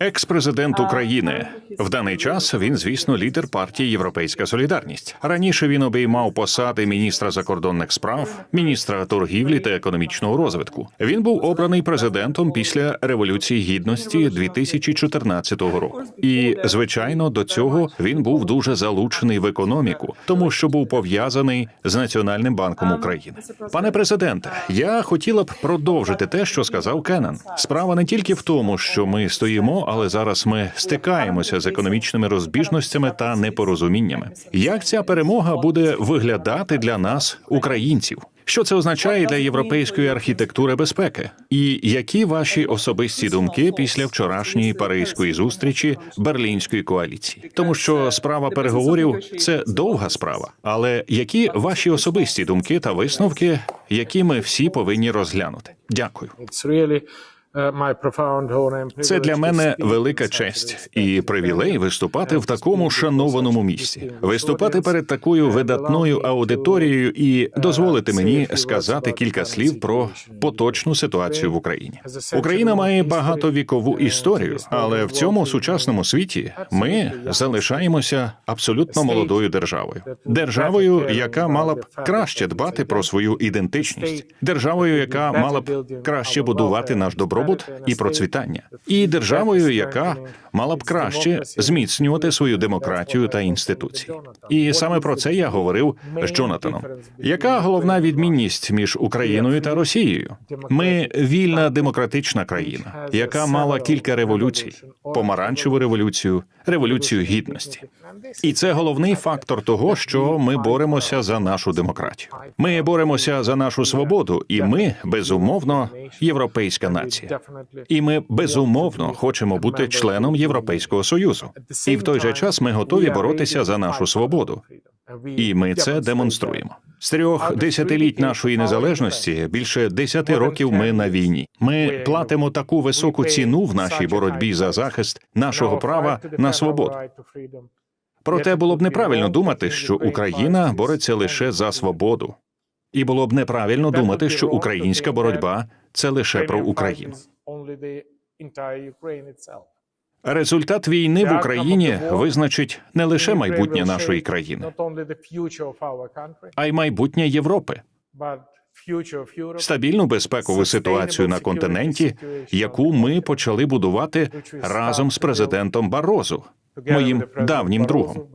Екс-президент України в даний час він, звісно, лідер партії Європейська Солідарність. Раніше він обіймав посади міністра закордонних справ, міністра торгівлі та економічного розвитку. Він був обраний президентом після революції гідності 2014 року. І звичайно, до цього він був дуже залучений в економіку, тому що був пов'язаний з Національним банком України. Пане президенте, я хотіла б продовжити те, що сказав Кеннан. Справа не тільки в тому, що ми стоїмо, але зараз ми стикаємося з економічними розбіжностями та непорозуміннями. Як ця перемога буде виглядати для нас, українців? Що це означає для європейської архітектури безпеки? І які ваші особисті думки після вчорашньої паризької зустрічі берлінської коаліції? Тому що справа переговорів це довга справа. Але які ваші особисті думки та висновки, які ми всі повинні розглянути? Дякую. And Це для мене велика честь і привілей виступати в такому шанованому місці, виступати перед такою видатною аудиторією і дозволити мені сказати кілька слів про поточну ситуацію в Україні. Україна має багатовікову історію, але в цьому сучасному світі ми залишаємося абсолютно молодою державою, державою, яка мала б краще дбати про свою ідентичність, державою, яка мала б краще будувати наш добробут і процвітання, і державою, яка мала б краще зміцнювати свою демократію та інституції. І саме про це я говорив з Джонатаном. Яка головна відмінність між Україною та Росією? Ми вільна демократична країна, яка мала кілька революцій: помаранчеву революцію, революцію гідності. І це головний фактор того, що ми боремося за нашу демократію. Ми боремося за нашу свободу, і ми безумовно європейська нація. І ми безумовно хочемо бути членом Європейського союзу. І в той же час ми готові боротися за нашу свободу. І ми це демонструємо. З трьох десятиліть нашої незалежності більше десяти років ми на війні. Ми платимо таку високу ціну в нашій боротьбі за захист нашого права на свободу. Проте було б неправильно думати, що Україна бореться лише за свободу, і було б неправильно думати, що українська боротьба це лише про Україну. Результат війни в Україні визначить не лише майбутнє нашої країни, а й майбутнє Європи, стабільну безпекову ситуацію на континенті, яку ми почали будувати разом з президентом Барозу, моїм давнім другом.